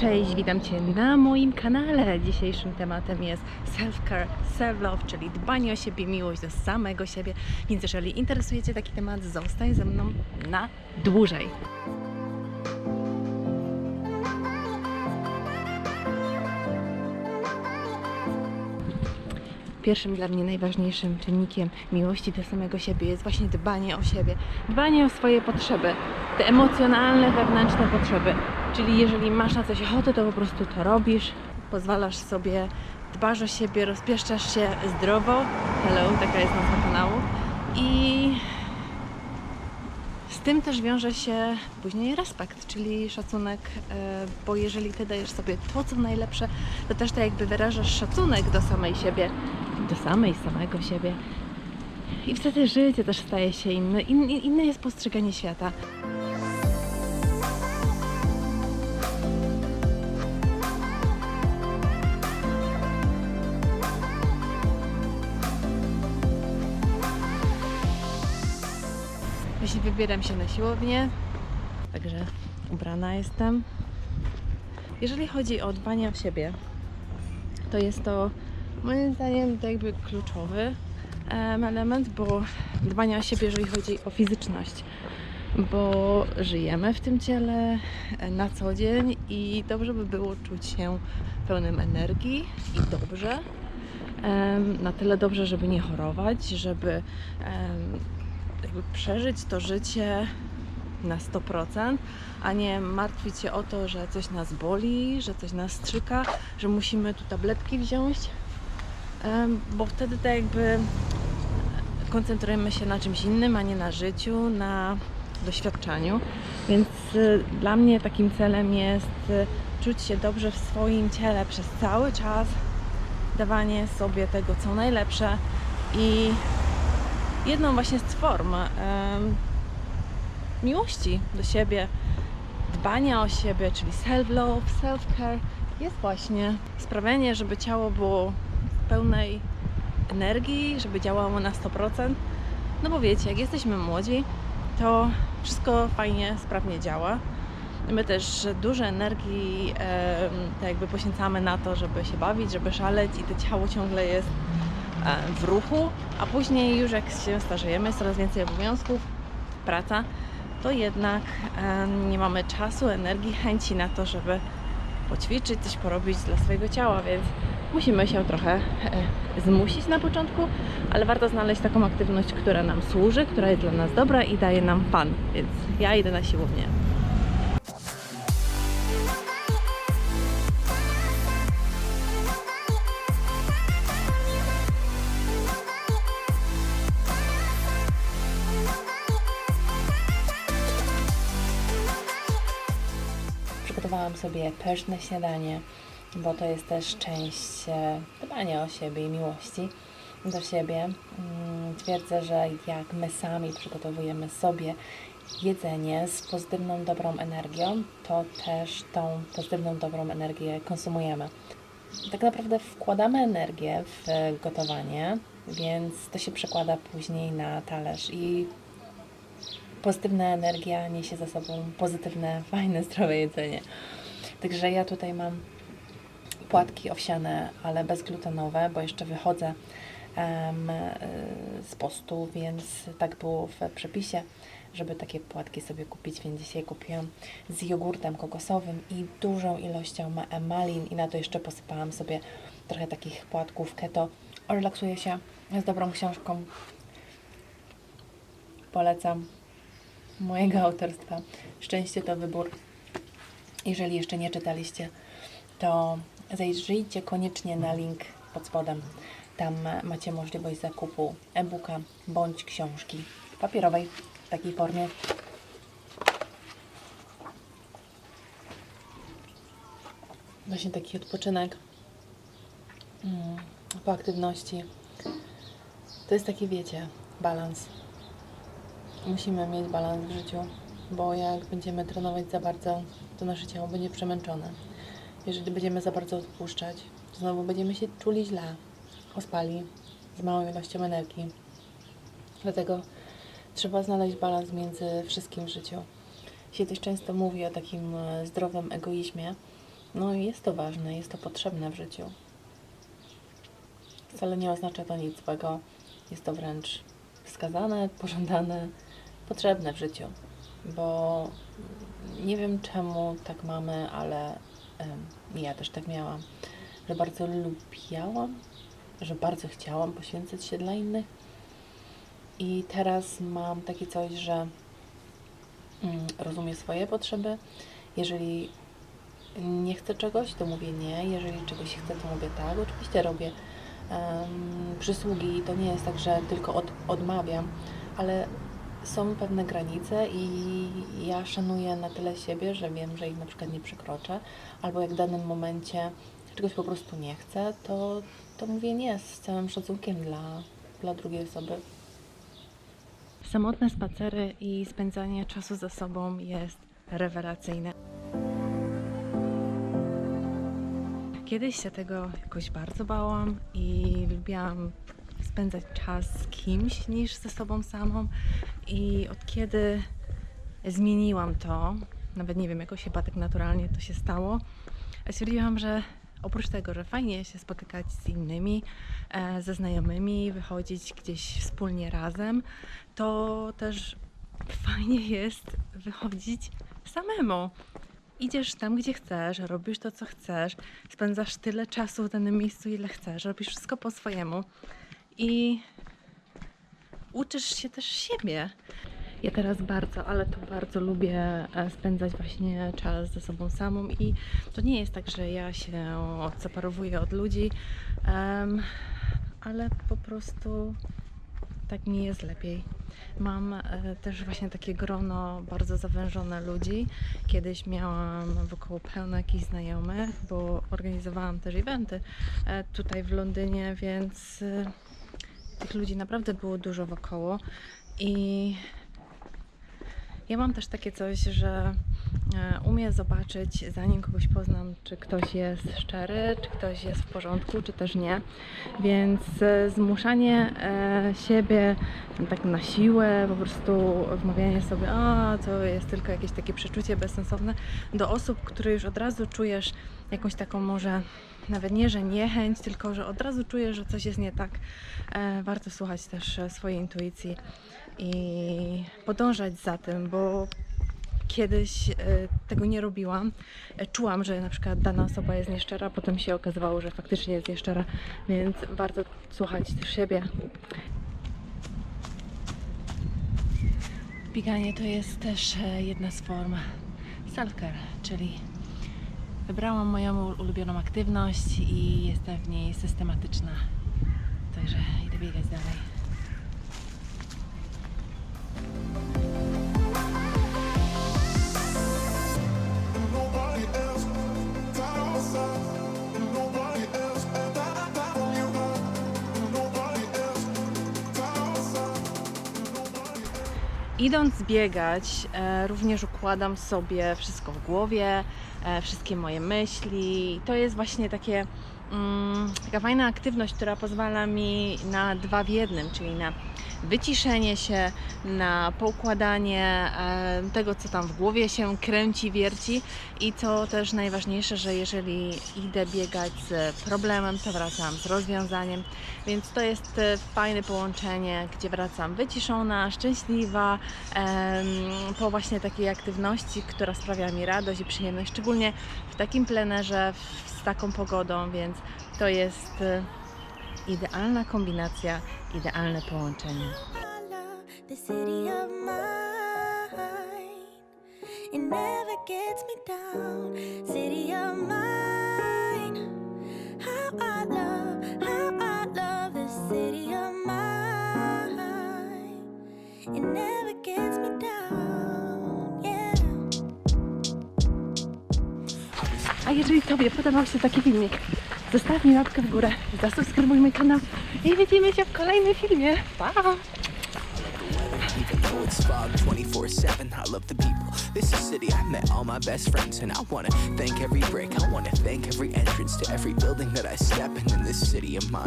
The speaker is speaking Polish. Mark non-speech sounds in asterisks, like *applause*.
Cześć, witam Cię na moim kanale. Dzisiejszym tematem jest self-care, self-love, czyli dbanie o siebie, miłość do samego siebie. Więc jeżeli interesuje Cię taki temat, zostań ze mną na dłużej. Pierwszym dla mnie najważniejszym czynnikiem miłości do samego siebie jest właśnie dbanie o siebie, dbanie o swoje potrzeby, te emocjonalne, wewnętrzne potrzeby. Czyli jeżeli masz na coś ochotę, to po prostu to robisz, pozwalasz sobie, dbasz o siebie, rozpieszczasz się zdrowo. Hello, taka jest nazwa kanału. I z tym też wiąże się później respekt, czyli szacunek, e, bo jeżeli ty dajesz sobie to, co najlepsze, to też tak jakby wyrażasz szacunek do samej siebie, do samej, samego siebie. I wtedy życie też staje się inne, in, inne jest postrzeganie świata. Wybieram się na siłownię, także ubrana jestem. Jeżeli chodzi o dbanie o siebie, to jest to moim zdaniem jakby kluczowy em, element, bo dbanie o siebie, jeżeli chodzi o fizyczność, bo żyjemy w tym ciele e, na co dzień i dobrze by było czuć się pełnym energii i dobrze. Na tyle dobrze, żeby nie chorować, żeby jakby przeżyć to życie na 100%, a nie martwić się o to, że coś nas boli, że coś nas strzyka, że musimy tu tabletki wziąć, bo wtedy tak jakby koncentrujemy się na czymś innym, a nie na życiu, na doświadczaniu. Więc y, dla mnie takim celem jest y, czuć się dobrze w swoim ciele przez cały czas, dawanie sobie tego, co najlepsze i jedną właśnie z form em, miłości do siebie, dbania o siebie, czyli self-love, self-care, jest właśnie sprawienie, żeby ciało było pełnej energii, żeby działało na 100%. No bo wiecie, jak jesteśmy młodzi, to wszystko fajnie, sprawnie działa. My też dużo energii tak jakby poświęcamy na to, żeby się bawić, żeby szaleć i to ciało ciągle jest e, w ruchu, a później już jak się starzejemy, coraz więcej obowiązków, praca, to jednak e, nie mamy czasu, energii, chęci na to, żeby poćwiczyć, coś porobić dla swojego ciała, więc musimy się trochę e, zmusić na początku, ale warto znaleźć taką aktywność, która nam służy, która jest dla nas dobra i daje nam fan, więc ja idę na siłownię. Przygotowałam sobie pyszne śniadanie, bo to jest też część e, dbania o siebie i miłości do siebie. Mm, Twierdzę, że jak my sami przygotowujemy sobie jedzenie z pozytywną, dobrą energią, to też tą pozytywną, dobrą energię konsumujemy. Tak naprawdę wkładamy energię w gotowanie, więc to się przekłada później na talerz i pozytywna energia niesie za sobą pozytywne, *laughs* fajne, zdrowe jedzenie. Także ja tutaj mam płatki owsiane, ale bezglutenowe, bo jeszcze wychodzę y, z postu, więc tak było w przepisie, żeby takie płatki sobie kupić, więc dzisiaj kupiłam z jogurtem kokosowym i dużą ilością ma- malin i na to jeszcze posypałam sobie trochę takich płatków keto. Relaksuję się z dobrą książką. Polecam mojego autorstwa. Szczęście to wybór. Jeżeli jeszcze nie czytaliście, to zajrzyjcie koniecznie na link pod spodem. Tam macie możliwość zakupu e-booka bądź książki papierowej w takiej formie. Właśnie taki odpoczynek mm, po aktywności. To jest taki, wiecie, balans musimy mieć balans w życiu, bo jak będziemy trenować za bardzo, to nasze ciało będzie przemęczone. Jeżeli będziemy za bardzo odpuszczać, to znowu będziemy się czuli źle, ospali, z małą ilością energii. Dlatego trzeba znaleźć balans między wszystkim w życiu. Się też często mówi o takim e, zdrowym egoizmie, No i jest to ważne, jest to potrzebne w życiu. Wcale nie oznacza to nic złego. Jest to wręcz wskazane, pożądane, potrzebne w życiu. Bo nie wiem czemu tak mamy, ale em, ja też tak miałam, że bardzo lubiałam, że bardzo chciałam poświęcać się dla innych. I teraz mam takie coś, że mm, rozumiem swoje potrzeby. Jeżeli nie chcę czegoś, to mówię nie. Jeżeli czegoś chcę, to mówię tak. Oczywiście robię em, przysługi. To nie jest tak, że tylko od, odmawiam, ale są pewne granice i ja szanuję na tyle siebie, że wiem, że ich na przykład nie przekroczę, albo jak w danym momencie czegoś po prostu nie chcę, to, to mówię nie z całym szacunkiem dla, dla drugiej osoby. Samotne spacery i spędzanie czasu ze sobą jest rewelacyjne. Kiedyś się tego jakoś bardzo bałam i lubiłam spędzać czas z kimś niż ze sobą samą. I od kiedy zmieniłam to, nawet nie wiem, jakoś chyba tak naturalnie to się stało, stwierdziłam, że oprócz tego, że fajnie się spotykać z innymi, e, ze znajomymi, wychodzić gdzieś wspólnie razem, to też fajnie jest wychodzić samemu. Idziesz tam, gdzie chcesz, robisz to, co chcesz, spędzasz tyle czasu w danym miejscu, ile chcesz, robisz wszystko po swojemu i uczysz się też siebie. Ja teraz bardzo, ale to bardzo lubię e, spędzać właśnie czas ze sobą samą i to nie jest tak, że ja się odseparowuję od ludzi, em, ale po prostu tak mi jest lepiej. Mam e, też właśnie takie grono bardzo zawężone ludzi. Kiedyś miałam wokoło pełno jakichś znajomych, bo organizowałam też eventy e, tutaj w Londynie, więc tych ludzi naprawdę było dużo wokoło i ja mam też takie coś, że e, umiem zobaczyć, zanim kogoś poznam, czy ktoś jest szczery, czy ktoś jest w porządku, czy też nie. Więc e, zmuszanie e, siebie tak na siłę, po prostu wmawianie sobie, a to jest tylko jakieś takie przeczucie bezsensowne, do osób, które już od razu czujesz jakąś taką może nawet nie, że niechęć, tylko że od razu czujesz, że coś jest nie tak. Warto słuchać też swojej intuicji i podążać za tym, bo kiedyś e, tego nie robiłam. E, Czułam, że na przykład dana osoba jest nieszczera, potem się okazywało, że faktycznie jest nieszczera, więc warto słuchać też siebie. Bieganie to jest też e, jedna z form self-care, czyli wybrałam moją ulubioną aktywność i jestem w niej systematyczna. Także idę biegać dalej. Idąc biegać, e, również układam sobie wszystko w głowie, e, wszystkie moje myśli. To jest właśnie takie, taka fajna aktywność, która pozwala mi na dwa w jednym, czyli na wyciszenie się, na poukładanie tego, co tam w głowie się kręci, wierci i co też najważniejsze, że jeżeli idę biegać z problemem, to wracam z rozwiązaniem, więc to jest e, fajne połączenie, gdzie wracam wyciszona, szczęśliwa, po właśnie takiej aktywności, która sprawia mi radość i przyjemność, szczególnie w takim plenerze, z taką pogodą, więc to jest e, idealna kombinacja, idealne połączenie. A jeżeli Tobie podobał się taki filmik, zostaw mi łapkę w górę, zasubskrybuj mój kanał i widzimy się w kolejnym filmie. Pa! Even though it's fog 24 7, I love the people. This is city I met all my best friends, and I wanna thank every brick. I wanna thank every entrance to every building that I step in in this city of mine.